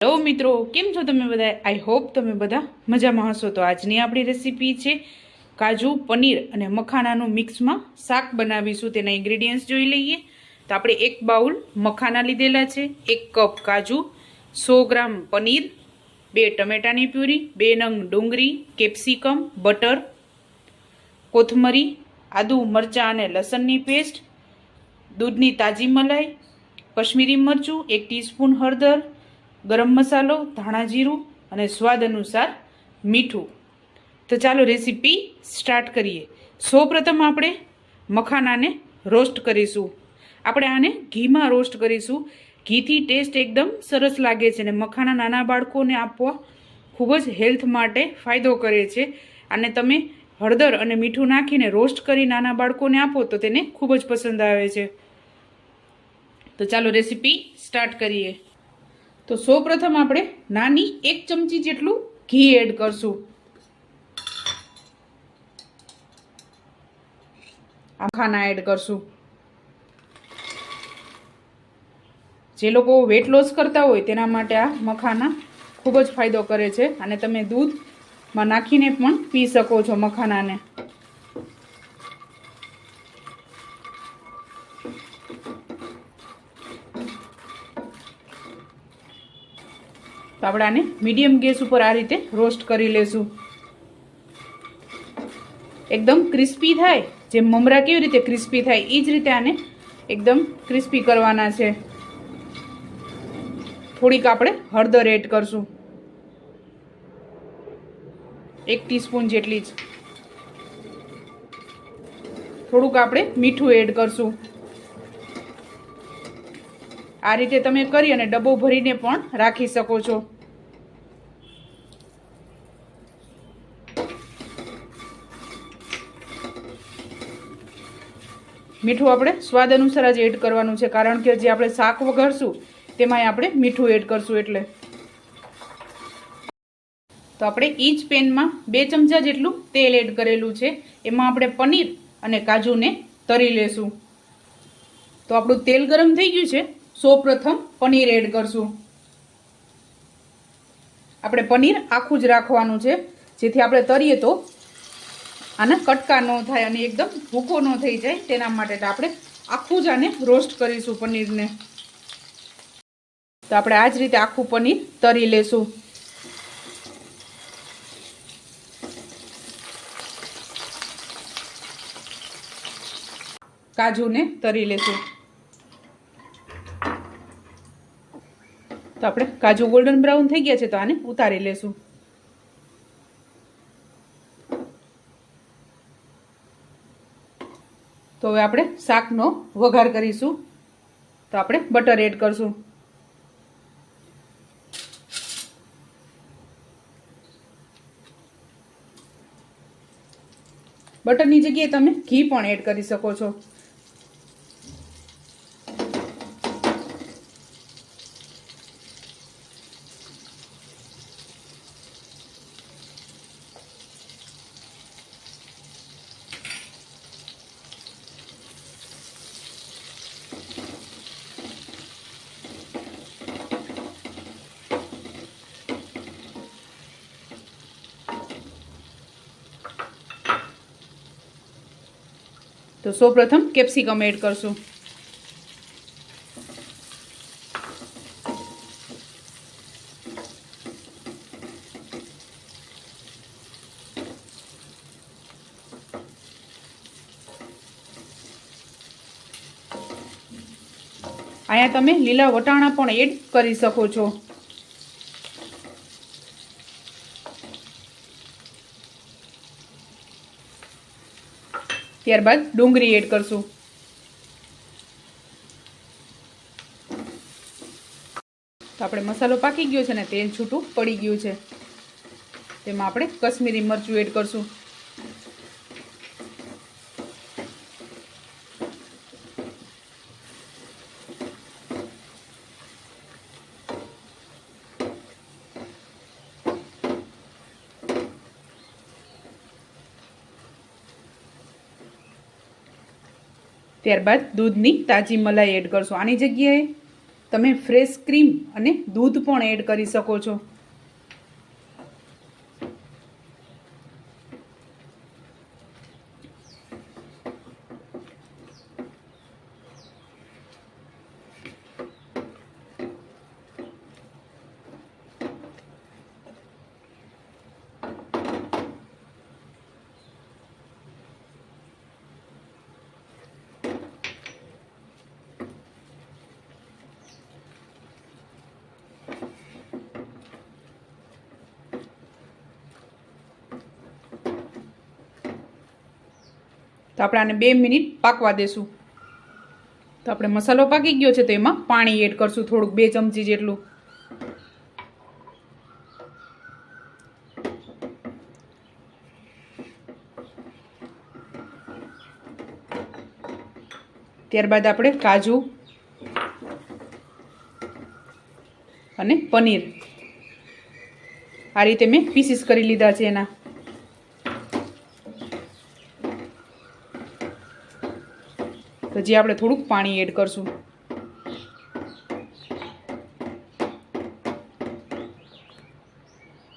Hello મિત્રો, કેમ છો તમે બધા? આઈ હોપ તમે બધા મજામાં હશો. તો આજની આપણી રેસીપી છે કાજુ પનીર અને મખાનાનું મિક્સમાં શાક બનાવીશું. તેના ઇન્ગ્રેડિયન્ટ્સ જોઈ લઈએ. તો આપણે એક બાઉલ મખાના લીધેલા છે, એક કપ કાજુ, સો ગ્રામ પનીર, બે ટમેટાની પ્યુરી, બે નંગ ડુંગળી, કેપ્સિકમ, બટર, કોથમરી, આદુ, મરચાં અને લસણની પેસ્ટ દૂધની તાજી મલાઈ, કશ્મીરી મરચું, એક ટીસ્પૂન હળદર ગરમ મસાલો, ધાણા જીરું અને સ્વાદ અનુસાર મીઠું. તો ચાલો રેસીપી સ્ટાર્ટ કરીએ. સૌપ્રથમ આપણે મખાનાને રોસ્ટ કરીશું. આપણે આને ઘીમાં રોસ્ટ કરીશું. ઘીથી ટેસ્ટ એકદમ સરસ લાગે છે અને મખાના નાના બાળકોને આપવા ખૂબ જ હેલ્થ માટે ફાયદો કરે છે. અને તમે હળદર અને મીઠું નાખીને રોસ્ટ કરી નાના બાળકોને આપો તો તેને ખૂબ જ પસંદ આવે છે. તો ચાલો રેસીપી સ્ટાર્ટ કરીએ. તો સૌપ્રથમ આપણે નાની એક ચમચી જેટલું ઘી એડ કરશું. આખાના એડ કરશું. જે લોકો વેટ લોસ કરતા હોય તેના માટે આ મખાના ખૂબ જ ફાયદો કરે છે. અને તમે દૂધમાં નાખીને પણ પી શકો છો મખાનાને. તો આપણે આને મીડિયમ ગેસ ઉપર આ રીતે રોસ્ટ કરી લેશું. એકદમ ક્રિસ્પી થાય. જેમ મમરા કેવી રીતે ક્રિસ્પી થાય એ જ રીતે આને એકદમ ક્રિસ્પી કરવાના છે. થોડીક આપણે હળદર એડ કરશું. એક ટીસ્પૂન જેટલી જ. થોડુંક આપણે મીઠું એડ કરશું. આ રીતે તમે કરી અને ડબ્બો ભરીને પણ રાખી શકો છો. મીઠું આપણે સ્વાદ અનુસાર જ એડ કરવાનું છે, કારણ કે જે આપણે શાક વઘારશું, તેમાંય આપણે મીઠું એડ કરશું એટલે. તો આપણે ઈચ પેનમાં બે ચમચા જેટલું તેલ એડ કરેલું છે, એમાં આપણે પનીર અને કાજુને તરી લેશું. તો આપણું તેલ ગરમ થઈ ગયું છે સૌ પ્રથમ પનીર એડ કરશું. આપણે પનીર આખું જ રાખવાનું છે. જેથી આપણે તરીએ તો આના કટકા ન થાય અને એકદમ ભૂકો ન થઈ જાય તેના માટે આપણે આખું જ આને રોસ્ટ કરીશું પનીરને. તો આપણે આ જ રીતે આખું પનીર તરી લેશું. કાજુને તરી લેશું. તો આપણે કાજુ ગોલ્ડન બ્રાઉન થઈ ગયા છે તો આને ઉતારી લેશું. તો હવે આપણે શાકનો વઘાર કરીશું. તો આપણે બટર એડ કરશું. બટરની જગ્યાએ તમે ઘી પણ એડ કરી શકો છો. તો સૌપ્રથમ કેપ્સિકમ એડ કરશું. અહીંયા તમે લીલા વટાણા પણ એડ કરી શકો છો. ત્યારબાદ ડુંગળી એડ કરશું. તો આપણે મસાલો પાકી ગયો છે ને તેલ છૂટું પડી ગયું છે. તેમાં આપણે કશ્મીરી મરચું એડ કરશું. ત્યારબાદ દૂધની તાજી મલાઈ એડ કરશું. આની જગ્યાએ તમે ફ્રેશ ક્રીમ અને દૂધ પણ એડ કરી શકો છો. આપણે આને બે મિનિટ પાકવા દેશું. તો આપણે મસાલો પાકી ગયો છે તો એમાં પાણી એડ કરશું થોડુંક, બે ચમચી જેટલું. ત્યારબાદ આપણે કાજુ અને પનીર. આ રીતે મેં પીસીસ કરી લીધા છે એના. તો આપણે થોડુંક પાણી એડ કરશું.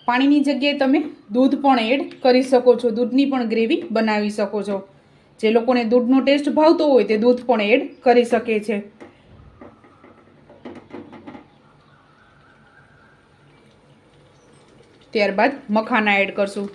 પાણીની જગ્યાએ તમે દૂધ પણ એડ કરી શકો છો. દૂધની પણ ગ્રેવી બનાવી શકો છો. જે લોકોને દૂધનો ટેસ્ટ ભાવતો હોય તે દૂધ પણ એડ કરી શકે છે. ત્યારબાદ મખાના એડ કરશું.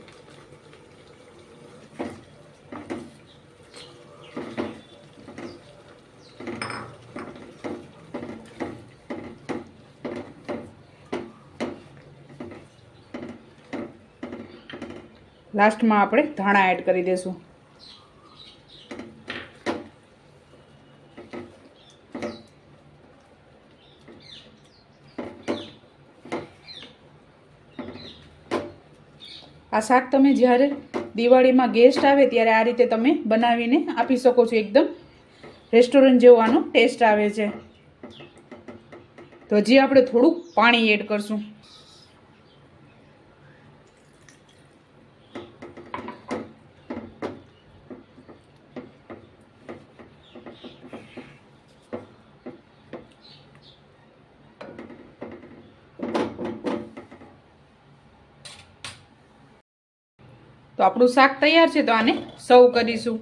લાસ્ટમાં આપણે ધાણા એડ કરી દઈશું આ શાક તમે જ્યારે દિવાળીમાં ગેસ્ટ આવે ત્યારે આ રીતે તમે બનાવીને આપી શકો છો. એકદમ રેસ્ટોરન્ટ જેવો આનો ટેસ્ટ આવે છે. તો હજી આપણે થોડુંક પાણી એડ કરશું. તો આપણું શાક તૈયાર છે તો આને સર્વ કરીશું.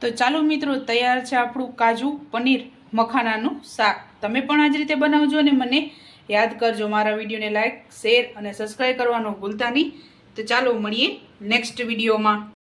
તો ચાલો મિત્રો, તૈયાર છે આપણું કાજુ પનીર મખાનાનું શાક. તમે પણ આ જ રીતે બનાવજો અને મને યાદ કરજો મારા વિડીયોને લાઇક શેર અને સબસ્ક્રાઈબ કરવાનું ભૂલતા નહીં. તો ચાલો મળીએ નેક્સ્ટ વિડીયોમાં.